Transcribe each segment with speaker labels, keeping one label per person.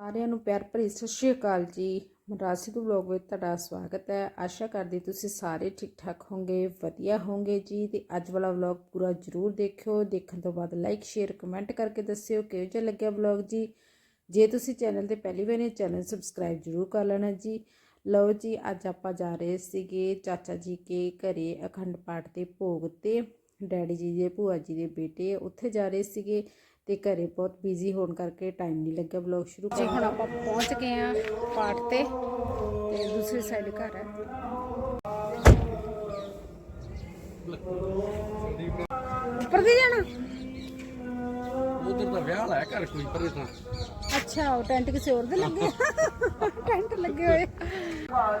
Speaker 1: ਸਾਰਿਆਂ ਨੂੰ ਪਿਆਰ ਭਰੀ ਸਤਿ ਸ਼੍ਰੀ ਅਕਾਲ ਜੀ। ਮਰਾਸੀ ਤੋਂ ਵਲੌਗ ਵਿੱਚ ਤੁਹਾਡਾ ਸਵਾਗਤ ਹੈ। ਆਸ਼ਾ ਕਰਦੀ ਤੁਸੀਂ ਸਾਰੇ ਠੀਕ ਠਾਕ ਹੋਵੋਗੇ, ਵਧੀਆ ਹੋਵੋਗੇ ਜੀ। ਤੇ ਅੱਜ ਵਾਲਾ ਵਲੌਗ ਪੂਰਾ ਜ਼ਰੂਰ ਦੇਖਿਓ। ਦੇਖਣ ਤੋਂ ਬਾਅਦ ਲਾਈਕ ਸ਼ੇਅਰ ਕਮੈਂਟ ਕਰਕੇ ਦੱਸਿਓ ਕਿਹੋ ਜਿਹਾ ਲੱਗਿਆ ਵਲੌਗ ਜੀ। ਜੇ ਤੁਸੀਂ ਚੈਨਲ ਤੇ ਪਹਿਲੀ ਵਾਰ ਨੇ ਚੈਨਲ ਸਬਸਕ੍ਰਾਈਬ ਜ਼ਰੂਰ ਕਰ ਲੈਣਾ ਜੀ। ਲਓ ਜੀ, ਅੱਜ ਆਪਾਂ ਜਾ ਰਹੇ ਸੀਗੇ ਚਾਚਾ ਜੀ ਕੇ ਘਰੇ ਅਖੰਡ ਪਾਠ ਦੇ ਭੋਗ ਤੇ। ਡੈਡੀ ਜੀ ਦੇ ਭੂਆ ਜੀ ਦੇ ਬੇਟੇ ਉੱਥੇ ਜਾ ਰਹੇ ਸੀਗੇ। ਤੇ ਘਰੇ ਬਹੁਤ ਬਿਜ਼ੀ ਹੋਣ ਕਰਕੇ ਟਾਈਮ ਨਹੀਂ ਲੱਗਿਆ ਵਲੌਗ ਸ਼ੁਰੂ ਕਰਨ ਹੁਣ ਆਪਾਂ ਪਹੁੰਚ ਗਏ ਆ ਪਾਠ ਤੇ ਤੇ ਦੂਸਰੀ ਸਾਈਡ ਘਰ ਹੈ। ਉੱਪਰ ਦੀ ਜਾਣਾ?
Speaker 2: ਉਧਰ ਤਾਂ ਵਿਆਹ ਲਾਇਆ ਘਰ ਕੋਈ ਪਰੇ ਤਾਂ
Speaker 1: ਅੱਛਾ ਉਹ ਟੈਂਟ ਕਿਸੇ ਹੋਰ ਦੇ ਲੱਗੇ? ਟੈਂਟ ਲੱਗੇ ਹੋਏ।
Speaker 3: ਕਾਲ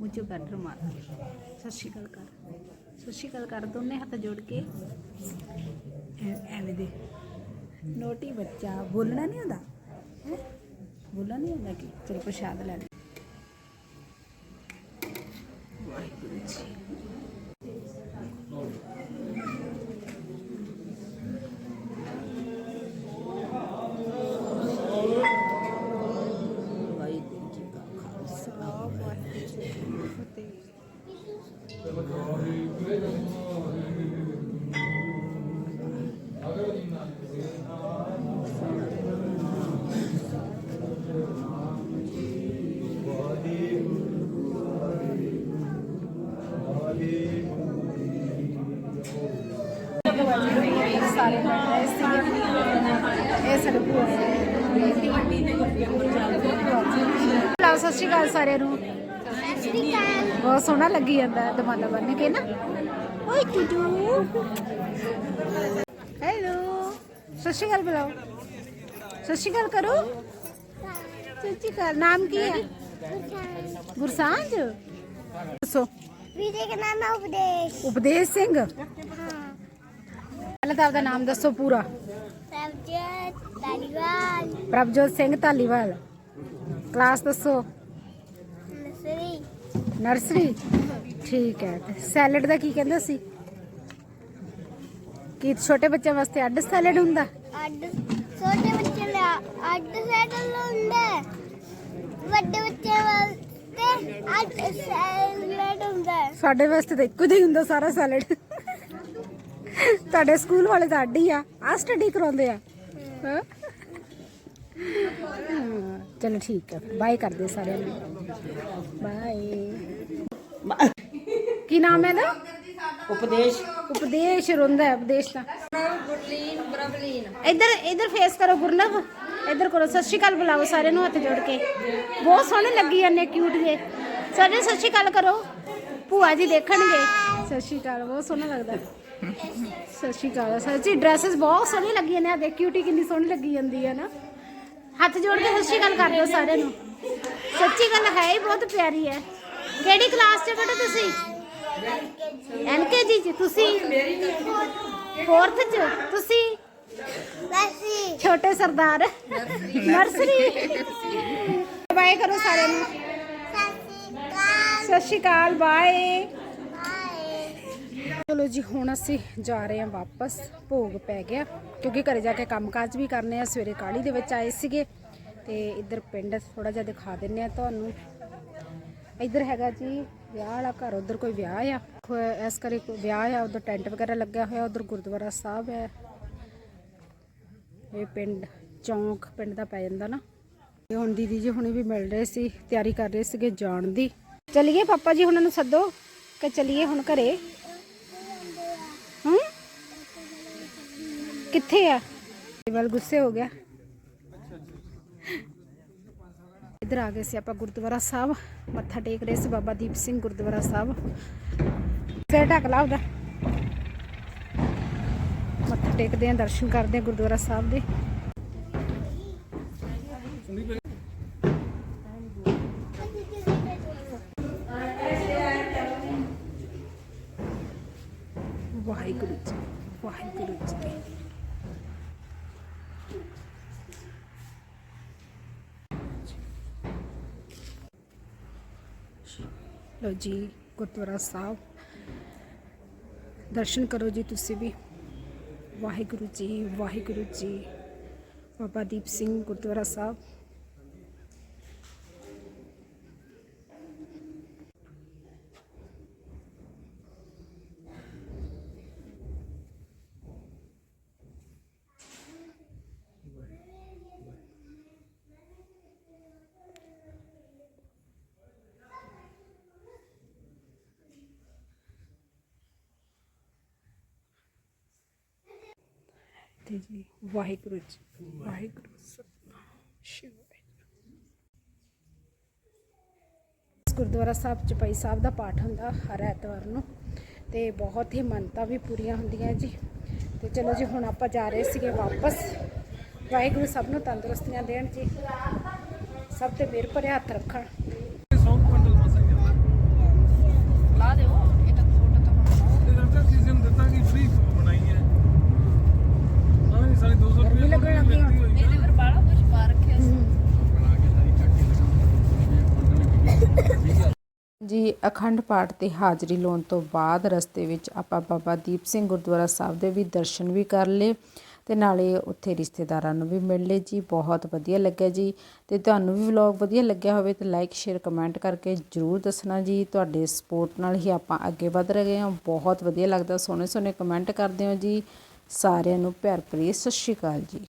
Speaker 1: ਮੁਝੇ ਬੈਟਰ ਮਾਰ ਸਤਿ ਸ਼੍ਰੀ ਅਕਾਲ ਕਰ। ਸਤਿ ਸ਼੍ਰੀ ਅਕਾਲ ਕਰ, ਦੋਨੇ ਹੱਥ ਜੋੜ ਕੇ। ਐਵੇਂ ਦੇ। ਨੋਟੀ ਬੱਚਾ, ਬੋਲਣਾ ਨਹੀਂ ਆਉਂਦਾ? ਬੋਲਣਾ ਨਹੀਂ ਆਉਂਦਾ ਕਿ ਚਲ ਪ੍ਰਸ਼ਾਦ ਲੈ ਲੈ। ਸਾਰੇ ਬੈਠ ਰਹੇ ਸੀਗੇ ਇਹ ਸਾਡੇ ਭੂਆ ਲਾਓ ਸਤਿ ਸ਼੍ਰੀ ਅਕਾਲ ਸਾਰਿਆਂ ਨੂੰ। ਬਹੁਤ ਸੋਹਣਾ ਲੱਗੀ ਜਾਂਦਾ ਦਮਾਲਾ ਬੰਨ ਕੇ ਨਾ। ਓਏ ਟੂਟੂ ਹੈਲੋ ਸਤਿ ਸ਼੍ਰੀ ਅਕਾਲ ਬੁਲਾਓ। ਸਤਿ ਸ਼੍ਰੀ ਅਕਾਲ ਕਰੋ। ਸਤਿ ਸ਼੍ਰੀ ਅਕਾਲ। ਨਾਮ ਕੀ ਹੈ? ਗੁਰਸਾਂਝ ਦੱਸੋ।
Speaker 4: ਵੀਰੇ ਦਾ ਨਾਮ ਹੈ ਉਪਦੇਸ਼।
Speaker 1: ਉਪਦੇਸ਼ ਸਿੰਘ। ਪਹਿਲਾਂ ਤਾਂ ਆਪਦਾ ਨਾਮ ਦੱਸੋ ਪੂਰਾ।
Speaker 4: ਸਬਜੈਕਟ ਤਾਲੀਵਾਲ
Speaker 1: ਪ੍ਰਭਜੋਤ ਸਿੰਘ ਧਾਲੀਵਾਲ। ਕਲਾਸ ਦੱਸੋ।
Speaker 4: ਨਸਰੀ
Speaker 1: ਨਰਸਰੀ? ਠੀਕ ਹੈ ਤੇ ਸੈਲਡ ਦਾ ਕੀ ਕਹਿੰਦਾ ਸੀ? ਕੀ ਛੋਟੇ ਬੱਚਿਆਂ ਵਾਸਤੇ ਅੱਡ ਸੈਲਡ ਹੁੰਦਾ?
Speaker 4: ਅੱਡ ਛੋਟੇ ਬੱਚੇ ਲਈ ਅੱਡ ਸੈਟਲ ਹੁੰਦਾ। ਵੱਡੇ ਬੱਚੇ ਵਾਸਤੇ ਅੱਡ ਸੈਲਡ ਹੁੰਦਾ।
Speaker 1: ਸਾਡੇ ਵਾਸਤੇ ਤਾਂ ਇੱਕੋ ਜਿਹਾ ਹੁੰਦਾ ਸਾਰਾ ਸੈਲਡ ਤੁਹਾਡੇ ਸਕੂਲ ਵਾਲੇ ਤਾਂ ਅੱਡੀ ਆ ਆ ਸਟੱਡੀ ਕਰਾਉਂਦੇ ਆ। ਹਾਂ। ਚਲੋ ਠੀਕ ਹੈ ਬਾਏ ਕਰਦੇ ਸਾਰਿਆਂ ਨੂੰ। ਬਾਏ ਕੀ ਨਾਮ ਹੈ ਇਹਦਾ?
Speaker 2: ਉਪਦੇਸ਼।
Speaker 1: ਉਪਦੇਸ਼ ਰੁੰਦਾ ਹੈ ਉਪਦੇਸ਼ ਤਾਂ। ਇੱਧਰ ਇੱਧਰ ਫੇਸ ਕਰੋ ਗੁਰਲਵ। ਇੱਧਰ ਕਰੋ ਸਤਿ ਸ਼੍ਰੀ ਅਕਾਲ ਬੁਲਾਓ ਸਾਰਿਆਂ ਨੂੰ ਹੱਥ ਜੋੜ ਕੇ। ਬਹੁਤ ਸੋਹਣੇ ਲੱਗੀ ਜਾਂਦੇ ਕਿਊਟ ਜੇ। ਸਾਰੇ ਸਤਿ ਸ਼੍ਰੀ ਅਕਾਲ ਕਰੋ। ਭੂਆ ਜੀ ਦੇਖਣਗੇ। ਸਤਿ ਸ਼੍ਰੀ ਅਕਾਲ ਬਹੁਤ ਸੋਹਣਾ ਲੱਗਦਾ। ਸਤਿ ਸ਼੍ਰੀ ਅਕਾਲ ਸੱਚੀ ਡਰੈਸਸ ਬਹੁਤ ਸੋਹਣੀ ਲੱਗੀ ਜਾਂਦੇ ਆ ਦੇਖ ਕਿਊਟੀ ਕਿੰਨੀ ਸੋਹਣੀ ਲੱਗੀ ਜਾਂਦੀ ਹੈ ਨਾ। ਹੱਥ ਜੋੜ ਕੇ ਸਤਿ ਸ਼੍ਰੀ ਅਕਾਲ ਕਰ ਦਿਓ ਸਾਰਿਆਂ ਨੂੰ। ਸੱਚੀ ਗੱਲ ਹੈ ਹੀ ਬਹੁਤ ਪਿਆਰੀ ਹੈ। ਕਿਹੜੀ ਕਲਾਸ 'ਚ ਬੇਟਾ ਤੁਸੀਂ? ਐਨਕੇਜੀ 'ਚ। ਤੁਸੀਂ? 4th 'ਚ। ਤੁਸੀਂ?
Speaker 4: ਵੈਸੀ
Speaker 1: ਛੋਟੇ ਸਰਦਾਰ। ਨਰਸਰੀ ਬਾਏ ਕਰੋ ਸਾਰਿਆਂ ਨੂੰ। ਸਤਿ ਸ਼੍ਰੀ ਅਕਾਲ ਬਾਏ ਚਲੋ ਜੀ, ਹੁਣ ਅਸੀਂ ਜਾ ਰਹੇ ਹਾਂ ਵਾਪਸ। ਭੋਗ ਪੈ ਗਿਆ, ਕਿਉਂਕਿ ਘਰੇ ਜਾ ਕੇ ਕੰਮਕਾਜ ਵੀ ਕਰਨੇ ਆ। ਸਵੇਰੇ ਕਾਲੀ ਦੇ ਵਿੱਚ ਆਏ ਸੀਗੇ। ਤੇ ਇੱਧਰ ਪਿੰਡ ਥੋੜਾ ਜਿਹਾ ਦਿਖਾ ਦਿੰਨੇ ਆ ਤੁਹਾਨੂੰ। ਇੱਧਰ ਹੈਗਾ ਜੀ, ਵਿਆਹ ਵਾਲਾ ਘਰ, ਉਧਰ ਕੋਈ ਵਿਆਹ ਆ। ਇਸ ਕਰੇ ਵਿਆਹ ਆ, ਉਧਰ ਟੈਂਟ ਵਗੈਰਾ ਲੱਗਿਆ ਹੋਇਆ, ਉਧਰ ਗੁਰਦੁਆਰਾ ਸਾਹਿਬ ਹੈ। ਇਹ ਪਿੰਡ ਚੌਂਕ, ਪਿੰਡ ਦਾ ਪੈ ਜਾਂਦਾ ਨਾ। ਤੇ ਹੁਣ ਦੀਦੀ ਜੀ ਹੁਣੇ ਵੀ ਮਿਲ ਰਹੇ ਸੀ, ਤਿਆਰੀ ਕਰ ਰਹੇ ਸੀਗੇ ਜਾਣ ਦੀ। ਚਲਿਏ ਪਾਪਾ ਜੀ, ਹੁਣਾਂ ਨੂੰ ਸੱਦੋ ਕਿ ਚਲਿਏ ਹੁਣ ਘਰੇ। ਕਿੱਥੇ ਆ? ਵੱਲ ਗੁੱਸੇ ਹੋ ਗਿਆ। ਇੱਧਰ ਆ ਗਏ ਸੀ ਆਪਾਂ ਗੁਰਦੁਆਰਾ ਸਾਹਿਬ। ਮੱਥਾ ਟੇਕ ਰਹੇ ਸੀ ਬਾਬਾ ਦੀਪ ਸਿੰਘ ਗੁਰਦੁਆਰਾ ਸਾਹਿਬ। ਫਿਰ ਢੱਕ ਲਾ ਉਹਦਾ। ਮੱਥਾ ਟੇਕਦੇ ਆ ਦਰਸ਼ਨ ਕਰਦੇ ਆ ਗੁਰਦੁਆਰਾ ਸਾਹਿਬ ਦੇ। ਵਾਹਿਗੁਰੂ ਜੀ ਵਾਹਿਗੁਰੂ ਜੀ। ਲੋ ਜੀ, ਗੁਰਦੁਆਰਾ ਸਾਹਿਬ। ਦਰਸ਼ਨ ਕਰੋ ਜੀ ਤੁਸੀਂ ਵੀ। ਵਾਹਿਗੁਰੂ ਜੀ ਵਾਹਿਗੁਰੂ ਜੀ। ਬਾਬਾ ਦੀਪ ਸਿੰਘ ਗੁਰਦੁਆਰਾ ਸਾਹਿਬ। ਤੇ ਜੀ ਵਾਹਿਗੁਰੂ ਜੀ ਵਾਹਿਗੁਰੂ। ਇਸ ਗੁਰਦੁਆਰਾ ਸਾਹਿਬ ਚਪਈ ਸਾਹਿਬ ਦਾ ਪਾਠ ਹੁੰਦਾ ਹਰ ਐਤਵਾਰ ਨੂੰ ਤੇ ਬਹੁਤ ਹੀ ਮੰਨਤਾਂ ਵੀ ਪੂਰੀਆਂ ਹੁੰਦੀਆਂ ਜੀ। ਤੇ ਚਲੋ ਜੀ ਹੁਣ ਆਪਾਂ ਜਾ ਰਹੇ ਸੀਗੇ ਵਾਪਸ। ਵਾਹਿਗੁਰੂ ਸਭ ਨੂੰ ਤੰਦਰੁਸਤੀਆਂ ਦੇਣ ਜੀ। ਸਭ ਤੇ ਮਿਹਰ ਭਰੇ ਹੱਥ ਰੱਖਣ।
Speaker 5: ਲਾ ਦਿਓ ਇਹ ਤਾਂ ਫੋਟੋ ਤਾਂ
Speaker 1: ਗਰਮੀ ਲੱਗਣ ਲੱਗੀ ਹੁਣ
Speaker 5: ਇਹਦੇ ਫਿਰ ਬਾਲਾ ਕੁਝ ਪਾ ਰੱਖਿਆ ਸੀ
Speaker 1: ਜੀ, ਅਖੰਡ ਪਾਠ ਤੇ ਹਾਜ਼ਰੀ ਲਾਉਣ ਤੋਂ ਬਾਅਦ ਰਸਤੇ ਵਿੱਚ ਆਪਾਂ ਬਾਬਾ ਦੀਪ ਸਿੰਘ ਗੁਰਦੁਆਰਾ ਸਾਹਿਬ ਦੇ ਵੀ ਦਰਸ਼ਨ ਵੀ ਕਰ ਲਏ ਤੇ ਨਾਲੇ ਉੱਥੇ ਰਿਸ਼ਤੇਦਾਰਾਂ ਨੂੰ ਵੀ ਮਿਲ ਲਏ ਜੀ। ਬਹੁਤ ਵਧੀਆ ਲੱਗਿਆ ਜੀ। ਤੇ ਤੁਹਾਨੂੰ ਵੀ ਵਲੌਗ ਵਧੀਆ ਲੱਗਿਆ ਹੋਵੇ ਤਾਂ ਲਾਈਕ ਸ਼ੇਅਰ ਕਮੈਂਟ ਕਰਕੇ ਜਰੂਰ ਦੱਸਣਾ ਜੀ। ਤੁਹਾਡੇ ਸਪੋਰਟ ਨਾਲ ਹੀ ਆਪਾਂ ਅੱਗੇ ਵਧ ਰਹੇ ਹਾਂ। ਬਹੁਤ ਵਧੀਆ ਲੱਗਦਾ ਸੋਹਣੇ ਸੋਹਣੇ ਕਮੈਂਟ ਕਰਦੇ ਹੋ ਜੀ। ਸਾਰਿਆਂ ਨੂੰ ਪਿਆਰ ਭਰੀ ਸਤਿ ਸ਼੍ਰੀ ਅਕਾਲ ਜੀ।